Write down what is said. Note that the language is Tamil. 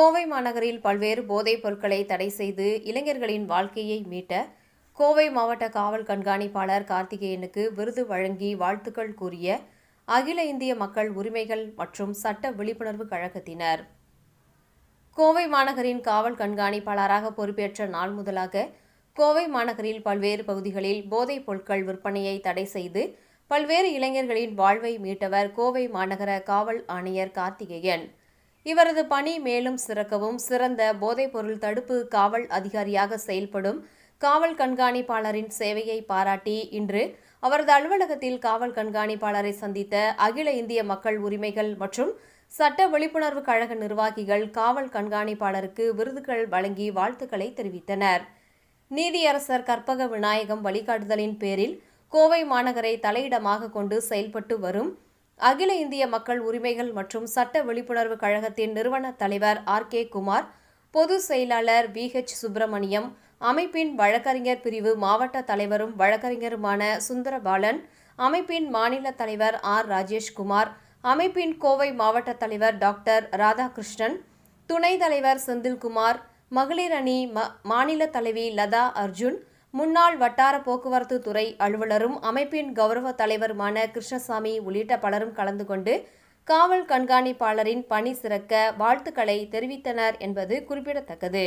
கோவை மாநகரில் பல்வேறு போதைப் பொருட்களை தடை செய்து இளைஞர்களின் வாழ்க்கையை மீட்ட கோவை மாவட்ட காவல் கண்காணிப்பாளர் கார்த்திகேயனுக்கு விருது வழங்கி வாழ்த்துக்கள் கூறிய அகில இந்திய மக்கள் உரிமைகள் மற்றும் சட்ட விழிப்புணர்வு கழகத்தினர். கோவை மாநகரின் காவல் கண்காணிப்பாளராக பொறுப்பேற்ற நாள் முதலாக கோவை மாநகரில் பல்வேறு பகுதிகளில் போதைப் பொருட்கள் விற்பனையை தடை செய்து பல்வேறு இளைஞர்களின் வாழ்வை மீட்டவர் கோவை மாநகர காவல் ஆணையர் கார்த்திகேயன். இவரது பணி மேலும் சிறக்கவும் சிறந்த போதைப்பொருள் தடுப்பு காவல் அதிகாரியாக செயல்படும் காவல் கண்காணிப்பாளரின் சேவையை பாராட்டி இன்று அவரது அலுவலகத்தில் காவல் கண்காணிப்பாளரை சந்தித்த அகில இந்திய மக்கள் உரிமைகள் மற்றும் சட்ட விழிப்புணர்வு கழக நிர்வாகிகள் காவல் கண்காணிப்பாளருக்கு விருதுகள் வழங்கி வாழ்த்துக்களை தெரிவித்தனர். நீதியரசர் கற்பக விநாயகம் வழிகாட்டுதலின் பேரில் கோவை மாநகரை தலையிடமாக கொண்டு செயல்பட்டு வரும் அகில இந்திய மக்கள் உரிமைகள் மற்றும் சட்ட விழிப்புணர்வு கழகத்தின் நிறுவன தலைவர் ஆர் கே குமார் பொதுச் செயலாளர் வி ஹெச் சுப்பிரமணியம் அமைப்பின் வழக்கறிஞர் பிரிவு மாவட்ட தலைவரும் வழக்கறிஞருமான சுந்தரபாலன் அமைப்பின் மாநில தலைவர் ஆர் ராஜேஷ்குமார் அமைப்பின் கோவை மாவட்ட தலைவர் டாக்டர் ராதாகிருஷ்ணன் துணைத் தலைவர் செந்தில்குமார் மகளிர் அணி மாநில தலைவி லதா அர்ஜுன் முன்னாள் வட்டார போக்குவரத்து துறை அலுவலரும் அமைப்பின் கௌரவ தலைவருமான கிருஷ்ணசாமி உள்ளிட்ட பலரும் கலந்து கொண்டு காவல் கண்காணிப்பாளரின் பணி சிறக்க வாழ்த்துக்களை தெரிவித்தனர் என்பது குறிப்பிடத்தக்கது.